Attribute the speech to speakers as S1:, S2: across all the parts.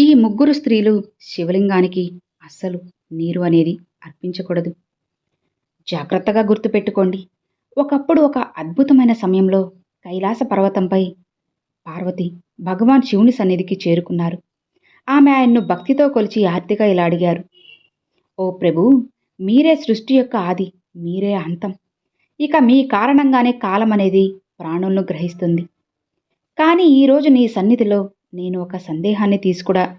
S1: ఈ ముగ్గురు స్త్రీలు శివలింగానికి అస్సలు నీరు అనేది అర్పించకూడదు. జాగ్రత్తగా గుర్తుపెట్టుకోండి. ఒకప్పుడు ఒక అద్భుతమైన సమయంలో కైలాస పర్వతంపై పార్వతి భగవాన్ శివుని సన్నిధికి చేరుకున్నారు. ఆమె ఆయన్ను భక్తితో కొలిచి ఆర్తిగా ఇలా అడిగారు. ఓ ప్రభు మీరే సృష్టి యొక్క ఆది మీరే అంతం. ఇక మీ కారణంగానే కాలం అనేది ప్రాణులను గ్రహిస్తుంది. కానీ ఈరోజు నీ సన్నిధిలో నేను ఒక సందేహాన్ని తీసుకుడా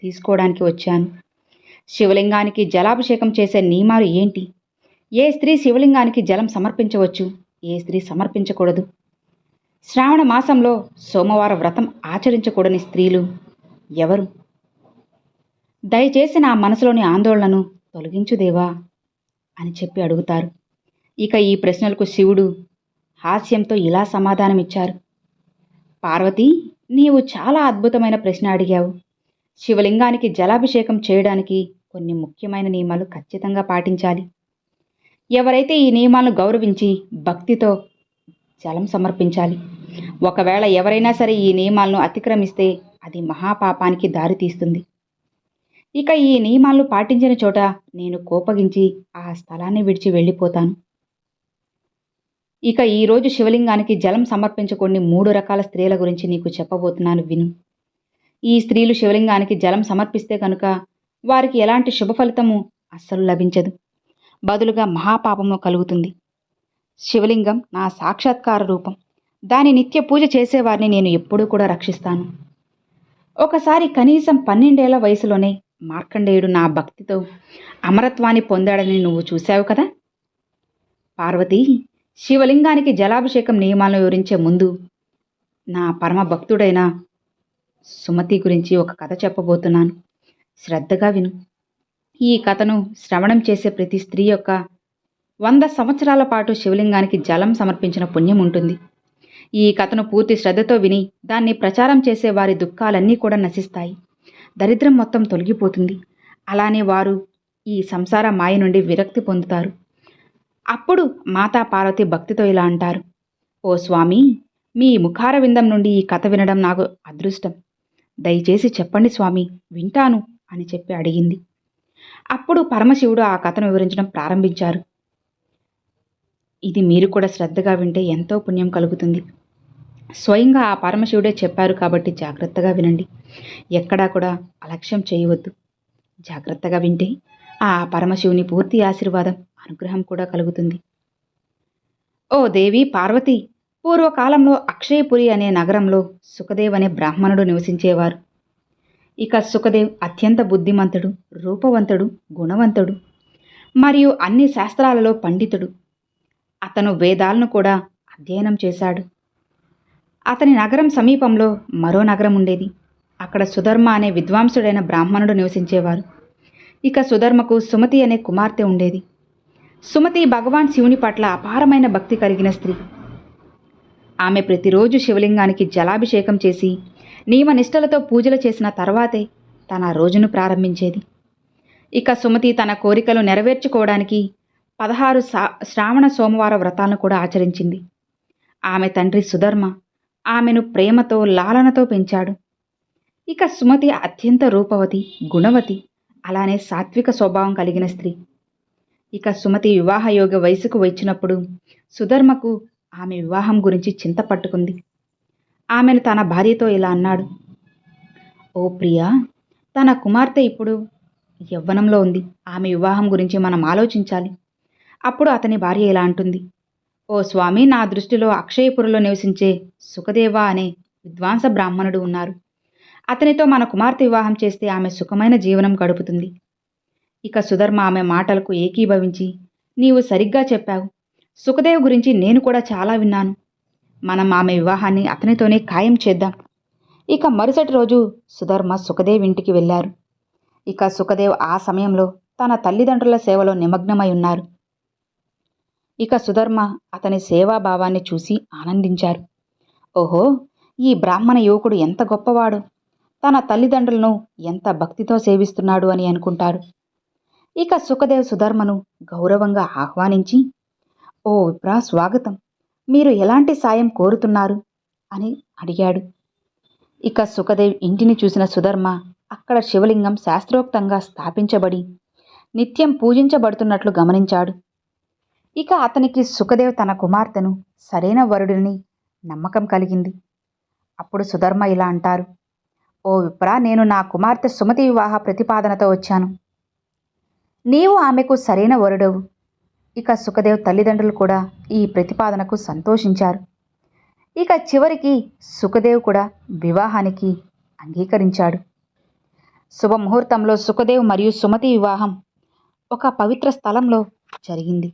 S1: తీసుకోవడానికి వచ్చాను. శివలింగానికి జలాభిషేకం చేసే నియమాలు ఏంటి? ఏ స్త్రీ శివలింగానికి జలం సమర్పించవచ్చు? ఏ స్త్రీ సమర్పించకూడదు? శ్రావణ మాసంలో సోమవార వ్రతం ఆచరించకూడని స్త్రీలు ఎవరు? దయచేసి నా మనసులోని ఆందోళనను తొలగించుదేవా అని చెప్పి అడుగుతారు. ఇక ఈ ప్రశ్నలకు శివుడు హాస్యంతో ఇలా సమాధానమిచ్చారు. పార్వతి నీవు చాలా అద్భుతమైన ప్రశ్న అడిగావు. శివలింగానికి జలాభిషేకం చేయడానికి కొన్ని ముఖ్యమైన నియమాలు ఖచ్చితంగా పాటించాలి. ఎవరైతే ఈ నియమాలను గౌరవించి భక్తితో జలం సమర్పించాలి. ఒకవేళ ఎవరైనా సరే ఈ నియమాలను అతిక్రమిస్తే అది మహాపాపానికి దారితీస్తుంది ఇక ఈ నియమాలను పాటించిన చోట నేను కోపగించి ఆ స్థలాన్ని విడిచి వెళ్ళిపోతాను. ఇక ఈరోజు శివలింగానికి జలం సమర్పించకుండా మూడు రకాల స్త్రీల గురించి నీకు చెప్పబోతున్నాను విను. ఈ స్త్రీలు శివలింగానికి జలం సమర్పిస్తే కనుక వారికి ఎలాంటి శుభ ఫలితము అస్సలు లభించదు. బదులుగా మహాపాపము కలుగుతుంది. శివలింగం నా సాక్షాత్కార రూపం. దాని నిత్య పూజ చేసేవారిని నేను ఎప్పుడూ కూడా రక్షిస్తాను. ఒకసారి కనీసం పన్నెండేళ్ళ వయసులోనే మార్కండేయుడు నా భక్తితో అమరత్వాన్ని పొందాడని నువ్వు చూశావు కదా? పార్వతి శివలింగానికి జలాభిషేకం నియమాలను వివరించే ముందు నా పరమ భక్తుడైన సుమతి గురించి ఒక కథ చెప్పబోతున్నాను. శ్రద్ధగా విను. ఈ కథను శ్రవణం చేసే ప్రతి స్త్రీ యొక్క వంద సంవత్సరాల పాటు శివలింగానికి జలం సమర్పించిన పుణ్యం ఉంటుంది. ఈ కథను పూర్తి శ్రద్ధతో విని దాన్ని ప్రచారం చేసే వారి దుఃఖాలన్నీ కూడా నశిస్తాయి. దరిద్రం మొత్తం తొలగిపోతుంది. అలానే వారు ఈ సంసార మాయ నుండి విరక్తి పొందుతారు. అప్పుడు మాతా పార్వతి భక్తితో ఇలా అంటారు ఓ స్వామి మీ ముఖార విందం నుండి ఈ కథ వినడం నాకు అదృష్టం. దయచేసి చెప్పండి స్వామి వింటాను అని చెప్పి అడిగింది. అప్పుడు పరమశివుడు ఆ కథను వివరించడం ప్రారంభించారు. ఇది మీరు కూడా శ్రద్ధగా వింటే ఎంతో పుణ్యం కలుగుతుంది. స్వయంగా ఆ పరమశివుడే చెప్పారు కాబట్టి జాగ్రత్తగా వినండి. ఎక్కడా కూడా అలక్ష్యం చేయవద్దు. జాగ్రత్తగా వింటే ఆ పరమశివుని పూర్తి ఆశీర్వాదం అనుగ్రహం కూడా కలుగుతుంది. ఓ దేవి పార్వతి పూర్వకాలంలో అక్షయపురి అనే నగరంలో సుఖదేవ్ అనే బ్రాహ్మణుడు నివసించేవారు. ఇక సుఖదేవ్ అత్యంత బుద్ధిమంతుడు రూపవంతుడు గుణవంతుడు మరియు అన్ని శాస్త్రాలలో పండితుడు. అతను వేదాలను కూడా అధ్యయనం చేశాడు. అతని నగరం సమీపంలో మరో నగరం ఉండేది. అక్కడ సుధర్మ అనే విద్వాంసుడైన బ్రాహ్మణుడు నివసించేవారు. ఇక సుధర్మకు సుమతి అనే కుమార్తె ఉండేది. సుమతి భగవాన్ శివుని పట్ల అపారమైన భక్తి కలిగిన స్త్రీ. ఆమె ప్రతిరోజు శివలింగానికి జలాభిషేకం చేసి నియమనిష్టలతో పూజలు చేసిన తర్వాతే తన రోజును ప్రారంభించేది. ఇక సుమతి తన కోరికలు నెరవేర్చుకోవడానికి పదహారు సా శ్రావణ సోమవార వ్రతాలను కూడా ఆచరించింది. ఆమె తండ్రి సుధర్మ ఆమెను ప్రేమతో లాలనతో పెంచాడు. ఇక సుమతి అత్యంత రూపవతి గుణవతి అలానే సాత్విక స్వభావం కలిగిన స్త్రీ. ఇక సుమతి వివాహయోగ వయసుకు వచ్చినప్పుడు సుధర్మకు ఆమె వివాహం గురించి చింత పట్టుకుంది. ఆమెను తన భార్యతో ఇలా అన్నాడు. ఓ ప్రియా తన కుమార్తె ఇప్పుడు యవ్వనంలో ఉంది. ఆమె వివాహం గురించి మనం ఆలోచించాలి. అప్పుడు అతని భార్య ఇలా అంటుంది. ఓ స్వామి నా దృష్టిలో అక్షయపురంలో నివసించే సుఖదేవ అనే విద్వాంస బ్రాహ్మణుడు ఉన్నారు. అతనితో మన కుమార్తె వివాహం చేస్తే ఆమె సుఖమైన జీవనం గడుపుతుంది. ఇక సుధర్మ ఆమె మాటలకు ఏకీభవించి నీవు సరిగ్గా చెప్పావు. సుఖదేవ్ గురించి నేను కూడా చాలా విన్నాను. మనం ఆమె వివాహాన్ని అతనితోనే ఖాయం చేద్దాం. ఇక మరుసటి రోజు సుధర్మ సుఖదేవ్ ఇంటికి వెళ్ళారు. ఇక సుఖదేవ్ ఆ సమయంలో తన తల్లిదండ్రుల సేవలో నిమగ్నమై ఉన్నారు. ఇక సుధర్మ అతని సేవాభావాన్ని చూసి ఆనందించారు. ఓహో ఈ బ్రాహ్మణ యువకుడు ఎంత గొప్పవాడు. తన తల్లిదండ్రులను ఎంత భక్తితో సేవిస్తున్నాడు అని అనుకుంటారు. ఇక సుఖదేవ్ సుధర్మను గౌరవంగా ఆహ్వానించి ఓ విప్రా స్వాగతం. మీరు ఎలాంటి సాయం కోరుతున్నారు? అని అడిగాడు. ఇక సుఖదేవ్ ఇంటిని చూసిన సుధర్మ అక్కడ శివలింగం శాస్త్రోక్తంగా స్థాపించబడి నిత్యం పూజించబడుతున్నట్లు గమనించాడు. ఇక అతనికి సుఖదేవ్ తన కుమార్తెను సరైన వరుడిని నమ్మకం కలిగింది. అప్పుడు సుధర్మ ఇలా అంటారు ఓ విప్రా నేను నా కుమార్తె సుమతి వివాహ ప్రతిపాదనతో వచ్చాను. నీవు ఆమెకు సరైన వరుడవు. ఇక సుఖదేవ్ తల్లిదండ్రులు కూడా ఈ ప్రతిపాదనకు సంతోషించారు. ఇక చివరికి సుఖదేవ్ కూడా వివాహానికి అంగీకరించాడు. శుభముహూర్తంలో సుఖదేవ్ మరియు సుమతి వివాహం ఒక పవిత్ర స్థలంలో జరిగింది.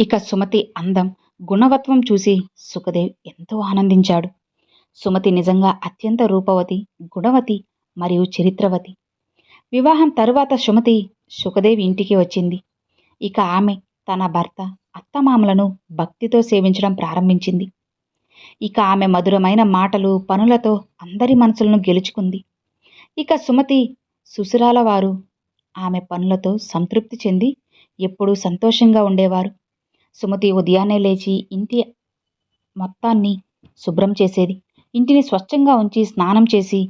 S1: ఇక సుమతి అందం గుణవత్వం చూసి సుఖదేవ్ ఎంతో ఆనందించాడు. సుమతి నిజంగా అత్యంత రూపవతి గుణవతి మరియు చరిత్రవతి. వివాహం తరువాత సుమతి సుఖదేవి ఇంటికి వచ్చింది. ఇక ఆమె తన భర్త అత్తమామలను భక్తితో సేవించడం ప్రారంభించింది. ఇక ఆమె మధురమైన మాటలు పనులతో అందరి మనసులను గెలుచుకుంది. ఇక సుమతి సుసురాల వారు ఆమె పనులతో సంతృప్తి చెంది ఎప్పుడూ సంతోషంగా ఉండేవారు. సుమతి ఉదయాన్నే లేచి ఇంటి మొత్తాన్ని శుభ్రం చేసేది. ఇంటిని స్వచ్ఛంగా ఉంచి స్నానం చేసి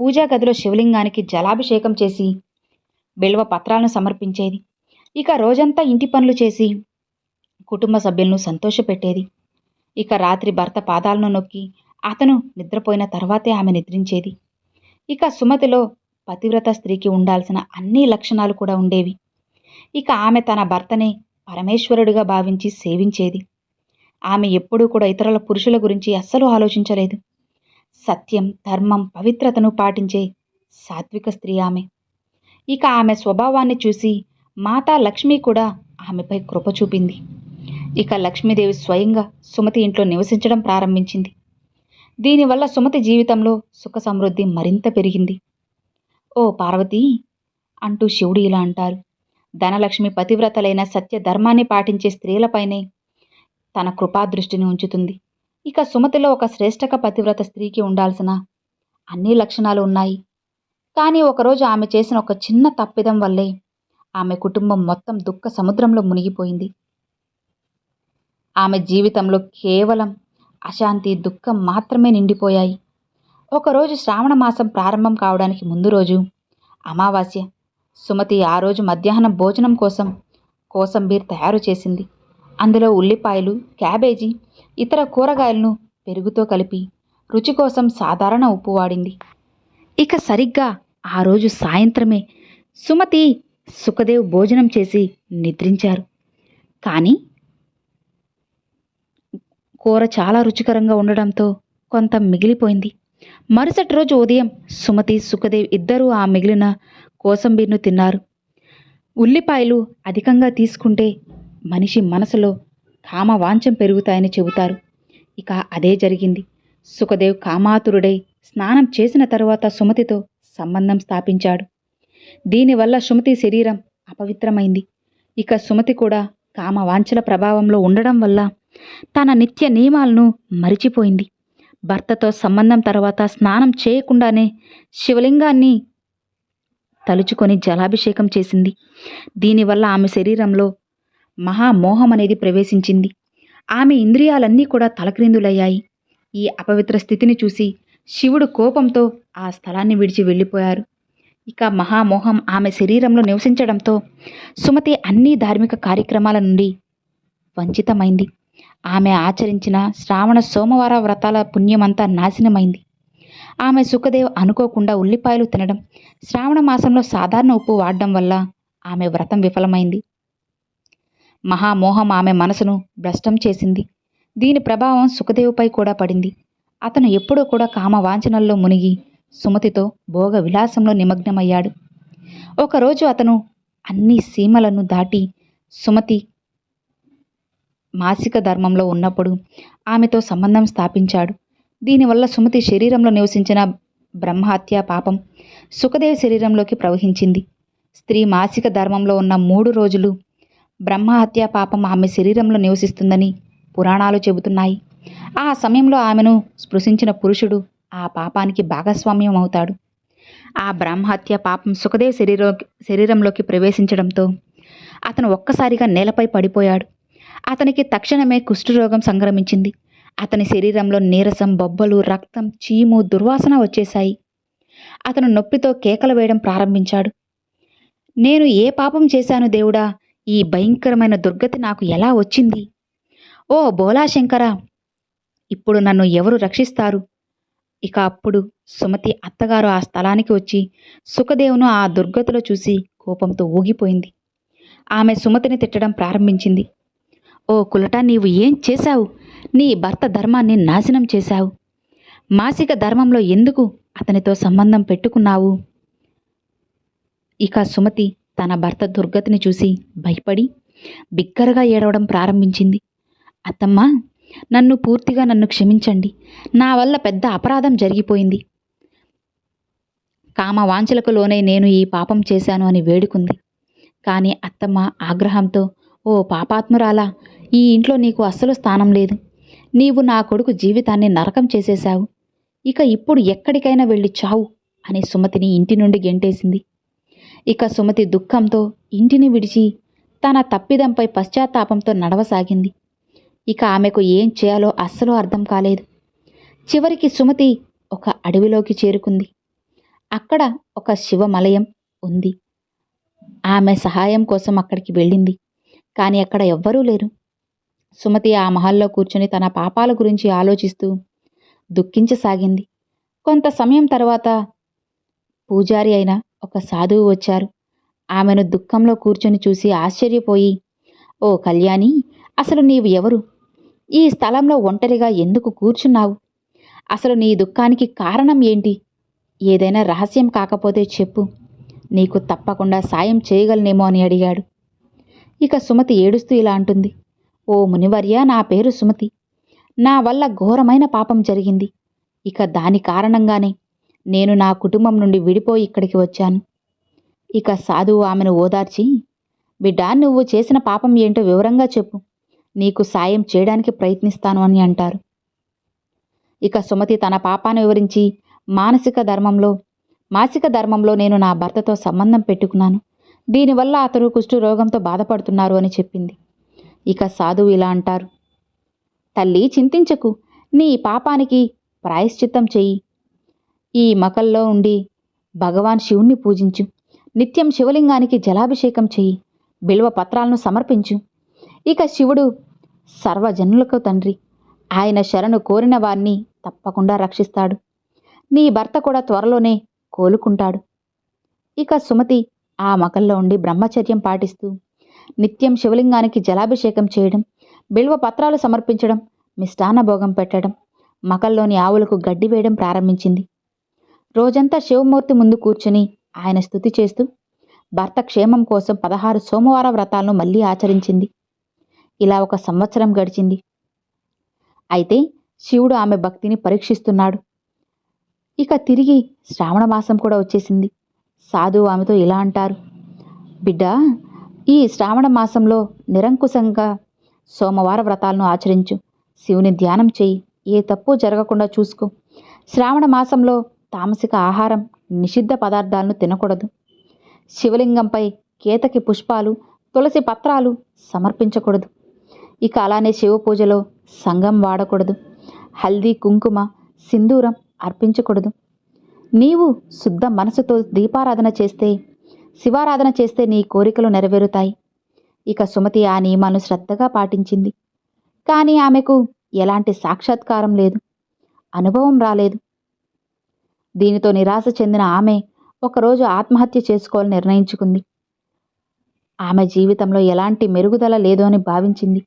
S1: పూజా గదిలో శివలింగానికి జలాభిషేకం చేసి బిల్వ పత్రాలను సమర్పించేది. ఇక రోజంతా ఇంటి పనులు చేసి కుటుంబ సభ్యులను సంతోషపెట్టేది. ఇక రాత్రి భర్త పాదాలను నొక్కి అతను నిద్రపోయిన తర్వాతే ఆమె నిద్రించేది. ఇక సుమతిలో పతివ్రత స్త్రీకి ఉండాల్సిన అన్ని లక్షణాలు కూడా ఉండేవి. ఇక ఆమె తన భర్తనే పరమేశ్వరుడిగా భావించి సేవించేది. ఆమె ఎప్పుడూ కూడా ఇతరుల పురుషుల గురించి అస్సలు ఆలోచించలేదు. సత్యం ధర్మం పవిత్రతను పాటించే సాత్విక స్త్రీ ఆమె. ఇక ఆమె స్వభావాన్ని చూసి మాతా లక్ష్మి కూడా ఆమెపై కృప చూపింది. ఇక లక్ష్మీదేవి స్వయంగా సుమతి ఇంట్లో నివసించడం ప్రారంభించింది. దీనివల్ల సుమతి జీవితంలో సుఖ సమృద్ధి మరింత పెరిగింది. ఓ పార్వతి! అంటూ శివుడు ఇలా అంటారు. ధనలక్ష్మి పతివ్రతలైన సత్య ధర్మాన్ని పాటించే స్త్రీలపైనే తన కృపాదృష్టిని ఉంచుతుంది. ఇక సుమతిలో ఒక శ్రేష్టక పతివ్రత స్త్రీకి ఉండాల్సిన అన్ని లక్షణాలు ఉన్నాయి. కానీ ఒకరోజు ఆమె చేసిన ఒక చిన్న తప్పిదం వల్లే ఆమె కుటుంబం మొత్తం దుఃఖ సముద్రంలో మునిగిపోయింది. ఆమె జీవితంలో కేవలం అశాంతి దుఃఖం మాత్రమే నిండిపోయాయి. ఒకరోజు శ్రావణ మాసం ప్రారంభం కావడానికి ముందు రోజు అమావాస్య సుమతి ఆ రోజు మధ్యాహ్నం భోజనం కోసం కోసంబీర్ తయారు చేసింది. అందులో ఉల్లిపాయలు క్యాబేజీ ఇతర కూరగాయలను పెరుగుతో కలిపి రుచి కోసం సాధారణ ఉప్పు వాడింది. ఇక సరిగ్గా ఆ రోజు సాయంత్రమే సుమతి సుఖదేవ్ భోజనం చేసి నిద్రించారు. కానీ కూర చాలా రుచికరంగా ఉండడంతో కొంత మిగిలిపోయింది. మరుసటి రోజు ఉదయం సుమతి సుఖదేవ్ ఇద్దరూ ఆ మిగిలిన కోసంబీర్ను తిన్నారు. ఉల్లిపాయలు అధికంగా తీసుకుంటే మనిషి మనసులో కామ వాంఛం పెరుగుతాయని చెబుతారు. ఇక అదే జరిగింది. సుఖదేవ్ కామాతురుడై స్నానం చేసిన తరువాత సుమతితో సంబంధం స్థాపించాడు. దీనివల్ల సుమతి శరీరం అపవిత్రమైంది. ఇక సుమతి కూడా కామ వాంఛల ప్రభావంలో ఉండడం వల్ల తన నిత్య నియమాలను మరిచిపోయింది. భర్తతో సంబంధం తర్వాత స్నానం చేయకుండానే శివలింగాన్ని తలుచుకొని జలాభిషేకం చేసింది. దీనివల్ల ఆమె శరీరంలో మహామోహం అనేది ప్రవేశించింది. ఆమె ఇంద్రియాలన్నీ కూడా తలక్రిందులయ్యాయి. ఈ అపవిత్ర స్థితిని చూసి శివుడు కోపంతో ఆ స్థలాన్ని విడిచి వెళ్ళిపోయారు. ఇక మహామోహం ఆమె శరీరంలో నివసించడంతో సుమతి అన్ని ధార్మిక కార్యక్రమాల నుండి వంచితమైంది. ఆమె ఆచరించిన శ్రావణ సోమవార వ్రతాల పుణ్యమంతా నాశనమైంది. ఆమె సుఖదేవ్ అనుకోకుండా ఉల్లిపాయలు తినడం శ్రావణ మాసంలో సాధారణ ఉప్పు వాడడం వల్ల ఆమె వ్రతం విఫలమైంది. మహామోహం ఆమె మనసును భ్రష్టం చేసింది. దీని ప్రభావం సుఖదేవుపై కూడా పడింది. అతను ఎప్పుడూ కూడా కామ వాంఛనల్లో మునిగి సుమతితో భోగ విలాసంలో నిమగ్నమయ్యాడు. ఒకరోజు అతను అన్ని సీమలను దాటి సుమతి మాసిక ధర్మంలో ఉన్నప్పుడు ఆమెతో సంబంధం స్థాపించాడు. దీనివల్ల సుమతి శరీరంలో నివసించిన బ్రహ్మహత్య పాపం సుఖదేవ్ శరీరంలోకి ప్రవహించింది. స్త్రీ మాసిక ధర్మంలో ఉన్న మూడు రోజులు బ్రహ్మహత్య పాపం ఆమె శరీరంలో నివసిస్తుందని పురాణాలు చెబుతున్నాయి. ఆ సమయంలో ఆమెను స్పృశించిన పురుషుడు ఆ పాపానికి భాగస్వామ్యం అవుతాడు. ఆ బ్రహ్మహత్య పాపం సుఖదేవ్ శరీర శరీరంలోకి ప్రవేశించడంతో అతను ఒక్కసారిగా నేలపై పడిపోయాడు. అతనికి తక్షణమే కుష్ఠరోగం సంక్రమించింది. అతని శరీరంలో నీరసం బొబ్బలు రక్తం చీము దుర్వాసన వచ్చేశాయి. అతను నొప్పితో కేకలు వేయడం ప్రారంభించాడు. నేను ఏ పాపం చేశాను దేవుడా? ఈ భయంకరమైన దుర్గతి నాకు ఎలా వచ్చింది? ఓ బోలాశంకర ఇప్పుడు నన్ను ఎవరు రక్షిస్తారు? ఇక అప్పుడు సుమతి అత్తగారు ఆ స్థలానికి వచ్చి సుఖదేవును ఆ దుర్గతిలో చూసి కోపంతో ఊగిపోయింది. ఆమె సుమతిని తిట్టడం ప్రారంభించింది. ఓ కులట నీవు ఏం చేశావు? నీ భర్త ధర్మాన్ని నాశనం చేశావు. మాసిక ధర్మంలో ఎందుకు అతనితో సంబంధం పెట్టుకున్నావు? ఇక సుమతి తన భర్త దుర్గతిని చూసి భయపడి బిగ్గరగా ఏడవడం ప్రారంభించింది. అత్తమ్మ నన్ను పూర్తిగా నన్ను క్షమించండి. నా వల్ల పెద్ద అపరాధం జరిగిపోయింది. కామ వాంఛలకు లోనే నేను ఈ పాపం చేశాను అని వేడుకుంది. కానీ అత్తమ్మ ఆగ్రహంతో ఓ పాపాత్మురాలా ఈ ఇంట్లో నీకు అస్సలు స్థానం లేదు. నీవు నా కొడుకు జీవితాన్ని నరకం చేసేశావు. ఇక ఇప్పుడు ఎక్కడికైనా వెళ్ళి చావు అని సుమతిని ఇంటి నుండి గెంటేసింది. ఇక సుమతి దుఃఖంతో ఇంటిని విడిచి తన తప్పిదంపై పశ్చాత్తాపంతో నడవసాగింది. ఇక ఆమెకు ఏం చేయాలో అస్సలు అర్థం కాలేదు. చివరికి సుమతి ఒక అడవిలోకి చేరుకుంది. అక్కడ ఒక శివమలయం ఉంది. ఆమె సహాయం కోసం అక్కడికి వెళ్ళింది. కానీ అక్కడ ఎవ్వరూ లేరు. సుమతి ఆ మహల్లో కూర్చుని తన పాపాల గురించి ఆలోచిస్తూ దుఃఖించసాగింది. కొంత సమయం తర్వాత పూజారి అయిన ఒక సాధువు వచ్చారు. ఆమెను దుఃఖంలో కూర్చొని చూసి ఆశ్చర్యపోయి ఓ కళ్యాణి అసలు నీవు ఎవరు? ఈ స్థలంలో ఒంటరిగా ఎందుకు కూర్చున్నావు? అసలు నీ దుఃఖానికి కారణం ఏంటి? ఏదైనా రహస్యం కాకపోతే చెప్పు. నీకు తప్పకుండా సాయం చేయగలనేమో అని అడిగాడు. ఇక సుమతి ఏడుస్తూ ఇలా అంటుంది. ఓ మునివర్య నా పేరు సుమతి. నా వల్ల ఘోరమైన పాపం జరిగింది. ఇక దాని కారణంగానే నేను నా కుటుంబం నుండి విడిపోయి ఇక్కడికి వచ్చాను. ఇక సాధువు ఆమెను ఓదార్చి బిడ్డా నువ్వు చేసిన పాపం ఏంటో వివరంగా చెప్పు. నీకు సాయం చేయడానికి ప్రయత్నిస్తాను అని అంటారు. ఇక సుమతి తన పాపాన్ని వివరించి మానసిక ధర్మంలో మాసిక ధర్మంలో నేను నా భర్తతో సంబంధం పెట్టుకున్నాను. దీనివల్ల అతడు కుష్టు రోగంతో బాధపడుతున్నారు అని చెప్పింది. ఇక సాధువు ఇలా అంటారు. తల్లి చింతించకు. నీ పాపానికి ప్రాయశ్చిత్తం చెయ్యి. ఈ మకల్లో ఉండి భగవాన్ శివుణ్ణి పూజించు. నిత్యం శివలింగానికి జలాభిషేకం చెయ్యి. బిల్వ పత్రాలను సమర్పించు. ఇక శివుడు సర్వజనులకు తండ్రి. ఆయన శరణు కోరిన వారిని తప్పకుండా రక్షిస్తాడు. నీ భర్త కూడా త్వరలోనే కోలుకుంటాడు. ఇక సుమతి ఆ మకల్లో ఉండి బ్రహ్మచర్యం పాటిస్తూ నిత్యం శివలింగానికి జలాభిషేకం చేయడం బిల్వ పత్రాలు సమర్పించడం మిష్టాన్న భోగం పెట్టడం మకల్లోని ఆవులకు గడ్డి వేయడం ప్రారంభించింది. రోజంతా శివమూర్తి ముందు కూర్చుని ఆయన స్థుతి చేస్తూ భర్త క్షేమం కోసం పదహారు సోమవార వ్రతాలను మళ్ళీ ఆచరించింది. ఇలా ఒక సంవత్సరం గడిచింది. అయితే శివుడు ఆమె భక్తిని పరీక్షిస్తున్నాడు. ఇక తిరిగి శ్రావణ మాసం కూడా వచ్చేసింది. సాధువు ఆమెతో ఇలా అంటారు. బిడ్డ ఈ శ్రావణ మాసంలో నిరంకుశంగా సోమవార వ్రతాలను ఆచరించు. శివుని ధ్యానం చేయి. ఏ తప్పు జరగకుండా చూసుకో. శ్రావణ మాసంలో తామసిక ఆహారం నిషిద్ధ పదార్థాలను తినకూడదు. శివలింగంపై కేతకి పుష్పాలు తులసి పత్రాలు సమర్పించకూడదు. ఇక అలానే శివ పూజలో సంగం వాడకూడదు. హల్దీ కుంకుమ సింధూరం అర్పించకూడదు. నీవు శుద్ధ మనసుతో దీపారాధన చేస్తే శివారాధన చేస్తే నీ కోరికలు నెరవేరుతాయి. ఇక సుమతి ఆ నియమాలను శ్రద్ధగా పాటించింది. కానీ ఆమెకు ఎలాంటి సాక్షాత్కారం లేదు. అనుభవం రాలేదు. దీనితో నిరాశ చెందిన ఆమె ఒకరోజు ఆత్మహత్య చేసుకోవాలని నిర్ణయించుకుంది. ఆమె జీవితంలో ఎలాంటి మెరుగుదల లేదో అని భావించింది.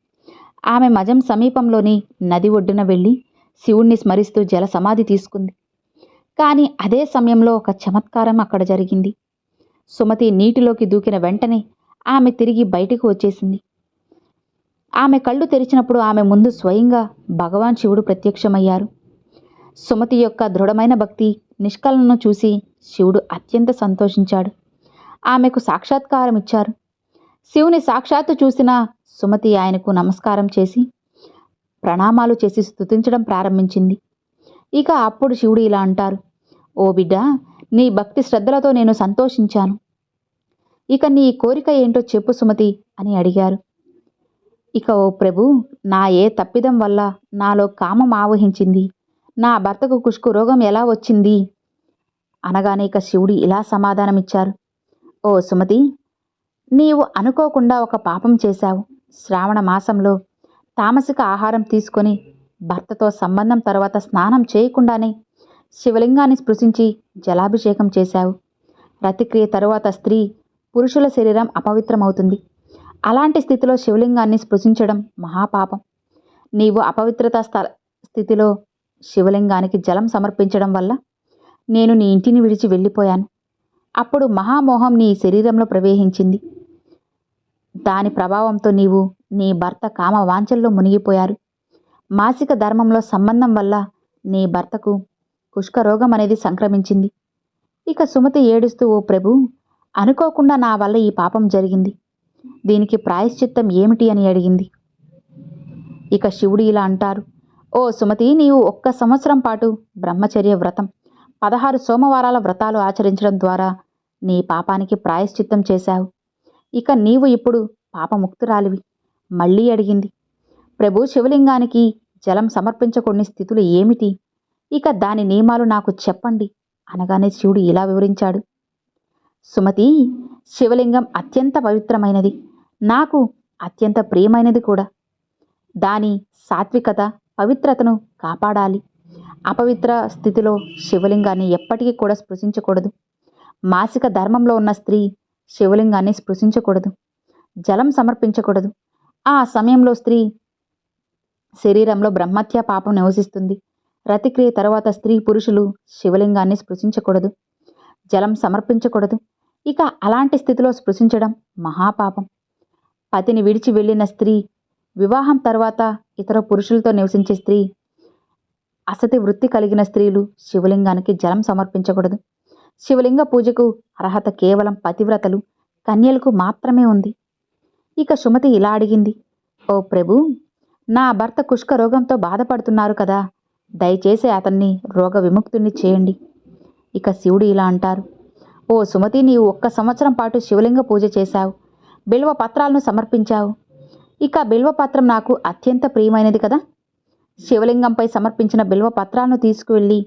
S1: ఆమె మజం సమీపంలోని నది ఒడ్డున వెళ్ళి శివుణ్ణి స్మరిస్తూ జల సమాధి తీసుకుంది. కానీ అదే సమయంలో ఒక చమత్కారం అక్కడ జరిగింది. సుమతి నీటిలోకి దూకిన వెంటనే ఆమె తిరిగి బయటికి వచ్చేసింది. ఆమె కళ్ళు తెరిచినప్పుడు ఆమె ముందు స్వయంగా భగవాన్ శివుడు ప్రత్యక్షమయ్యారు. సుమతి యొక్క దృఢమైన భక్తి నిష్కలను చూసి శివుడు అత్యంత సంతోషించాడు. ఆమెకు సాక్షాత్కారం ఇచ్చారు శివుని సాక్షాత్తు చూసిన సుమతి ఆయనకు నమస్కారం చేసి ప్రణామాలు చేసి స్తుతించడం ప్రారంభించింది. ఇక అప్పుడు శివుడు ఇలా అంటారు ఓ బిడ్డ నీ భక్తి శ్రద్ధలతో నేను సంతోషించాను. ఇక నీ కోరిక ఏంటో చెప్పు సుమతి అని అడిగారు. ఇక ఓ ప్రభు నా ఏ తప్పిదం వల్ల నాలో కామం ఆవహించింది? నా భర్తకు కుష్కు రోగం ఎలా వచ్చింది? అనగానే ఇక శివుడు ఇలా సమాధానమిచ్చారు. ఓ సుమతి నీవు అనుకోకుండా ఒక పాపం చేశావు. శ్రావణ మాసంలో తామసిక ఆహారం తీసుకొని భర్తతో సంబంధం తర్వాత స్నానం చేయకుండానే శివలింగాన్ని స్పృశించి జలాభిషేకం చేశావు. రతిక్రియ తరువాత స్త్రీ పురుషుల శరీరం అపవిత్రమవుతుంది. అలాంటి స్థితిలో శివలింగాన్ని స్పృశించడం మహాపాపం. నీవు అపవిత్రత స్థ స్థితిలో శివలింగానికి జలం సమర్పించడం వల్ల నేను నీ ఇంటిని విడిచి వెళ్ళిపోయాను. అప్పుడు మహామోహం నీ శరీరంలో ప్రవేశించింది దాని ప్రభావంతో నీవు నీ భర్త కామ వాంఛల్లో మునిగిపోయారు. మాసిక ధర్మంలో సంబంధం వల్ల నీ భర్తకు కుష్కరోగం అనేది సంక్రమించింది. ఇక సుమతి ఏడుస్తూ ఓ ప్రభు అనుకోకుండా నా వల్ల ఈ పాపం జరిగింది. దీనికి ప్రాయశ్చిత్తం ఏమిటి? అని అడిగింది. ఇక శివుడు ఇలా అంటారు. ఓ సుమతి నీవు ఒక్క సంవత్సరం పాటు బ్రహ్మచర్య వ్రతం పదహారు సోమవారాల వ్రతాలు ఆచరించడం ద్వారా నీ పాపానికి ప్రాయశ్చిత్తం చేశావు. ఇక నీవు ఇప్పుడు పాపముక్తురాలివి. మళ్ళీ అడిగింది. ప్రభు శివలింగానికి జలం సమర్పించకూడని స్థితులు ఏమిటి? ఇక దాని నియమాలు నాకు చెప్పండి అనగానే శివుడు ఇలా వివరించాడు. సుమతి శివలింగం అత్యంత పవిత్రమైనది. నాకు అత్యంత ప్రియమైనది కూడా. దాని సాత్వికత పవిత్రతను కాపాడాలి. అపవిత్ర స్థితిలో శివలింగాన్ని ఎప్పటికీ కూడా స్పృశించకూడదు. మాసిక ధర్మంలో ఉన్న స్త్రీ శివలింగాన్ని స్పృశించకూడదు. జలం సమర్పించకూడదు. ఆ సమయంలో స్త్రీ శరీరంలో బ్రహ్మత్య పాపం నివసిస్తుంది. రతిక్రియ తర్వాత స్త్రీ పురుషులు శివలింగాన్ని స్పృశించకూడదు. జలం సమర్పించకూడదు. ఇక అలాంటి స్థితిలో స్పృశించడం మహాపాపం. పతిని విడిచి వెళ్ళిన స్త్రీ వివాహం తర్వాత ఇతర పురుషులతో నివసించే స్త్రీ అసతి వృత్తి కలిగిన స్త్రీలు శివలింగానికి జలం సమర్పించకూడదు. శివలింగ పూజకు అర్హత కేవలం పతివ్రతలు కన్యలకు మాత్రమే ఉంది. ఇక సుమతి ఇలా అడిగింది ఓ ప్రభు నా భర్త కుష్క రోగంతో బాధపడుతున్నారు కదా దయచేసి అతన్ని రోగ విముక్తుణ్ణి చేయండి ఇక శివుడు ఇలా అంటారు ఓ సుమతి నీవు ఒక్క సంవత్సరం పాటు శివలింగ పూజ చేశావు బిల్వ పత్రాలను సమర్పించావు. ఇక బిల్వ పత్రం నాకు అత్యంత ప్రియమైనది కదా శివలింగంపై సమర్పించిన బిల్వ పత్రాలను తీసుకువెళ్ళి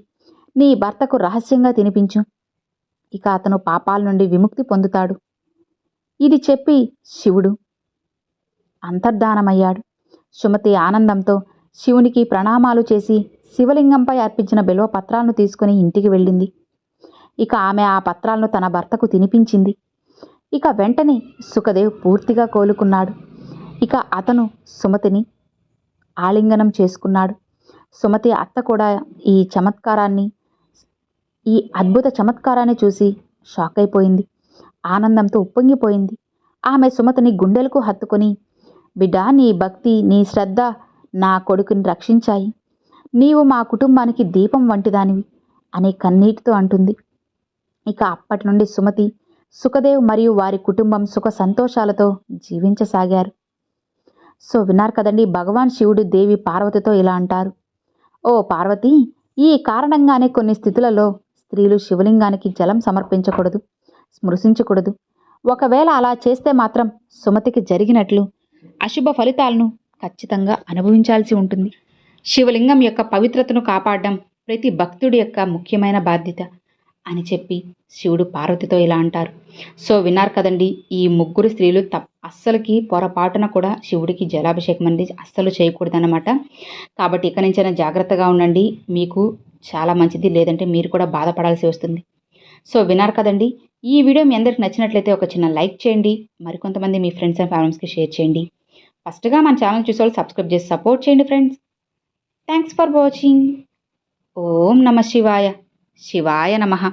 S1: నీ భర్తకు రహస్యంగా తినిపించు. ఇక అతను పాపాల నుండి విముక్తి పొందుతాడు. ఇది చెప్పి శివుడు అంతర్ధానమయ్యాడు. సుమతి ఆనందంతో శివునికి ప్రణామాలు చేసి శివలింగంపై అర్పించిన బిల్వ పత్రాలను తీసుకుని ఇంటికి వెళ్ళింది. ఇక ఆమె ఆ పత్రాలను తన భర్తకు తినిపించింది. ఇక వెంటనే సుఖదేవ్ పూర్తిగా కోలుకున్నాడు. ఇక అతను సుమతిని ఆలింగనం చేసుకున్నాడు. సుమతి అత్త కూడా ఈ చమత్కారాన్ని ఈ అద్భుత చమత్కారాన్ని చూసి షాక్ అయిపోయింది ఆనందంతో ఉప్పొంగిపోయింది. ఆమె సుమతిని గుండెలకు హత్తుకొని బిడ్డ నీ భక్తి నీ శ్రద్ధ నా కొడుకుని రక్షించాయి. నీవు మా కుటుంబానికి దీపం వంటిదానివి అనే కన్నీటితో అంటుంది. ఇక అప్పటి నుండి సుమతి సుఖదేవ్ మరియు వారి కుటుంబం సుఖ సంతోషాలతో జీవించసాగారు. సో విన్నారు కదండి భగవాన్ శివుడు దేవి పార్వతితో ఇలా అంటారు. ఓ పార్వతి ఈ కారణంగానే కొన్ని స్థితులలో స్త్రీలు శివలింగానికి జలం సమర్పించకూడదు స్మృశించకూడదు. ఒకవేళ అలా చేస్తే మాత్రం సుమతికి జరిగినట్లు అశుభ ఫలితాలను ఖచ్చితంగా అనుభవించాల్సి ఉంటుంది. శివలింగం యొక్క పవిత్రతను కాపాడడం ప్రతి భక్తుడి యొక్క ముఖ్యమైన బాధ్యత. అని చెప్పి శివుడు పార్వతితో ఇలా అంటారు. సో విన్నారు కదండి ఈ ముగ్గురు స్త్రీలు తప్ అస్సలకి పొరపాటున కూడా శివుడికి జలాభిషేకం అనేది అస్సలు చేయకూడదన్నమాట. కాబట్టి ఇక నుంచైనా జాగ్రత్తగా ఉండండి మీకు చాలా మంచిది లేదంటే మీరు కూడా బాధపడాల్సి వస్తుంది. సో విన్నారు కదండి ఈ వీడియో మీ అందరికి నచ్చినట్లయితే ఒక చిన్న లైక్ చేయండి మరికొంతమంది మీ ఫ్రెండ్స్ అండ్ ఫ్యామిలీస్కి షేర్ చేయండి. ఫస్ట్గా మన ఛానల్ చూసే సబ్స్క్రైబ్ చేసి సపోర్ట్ చేయండి ఫ్రెండ్స్. Thanks for watching. ఓం నమ శివాయ. శివాయ నమః.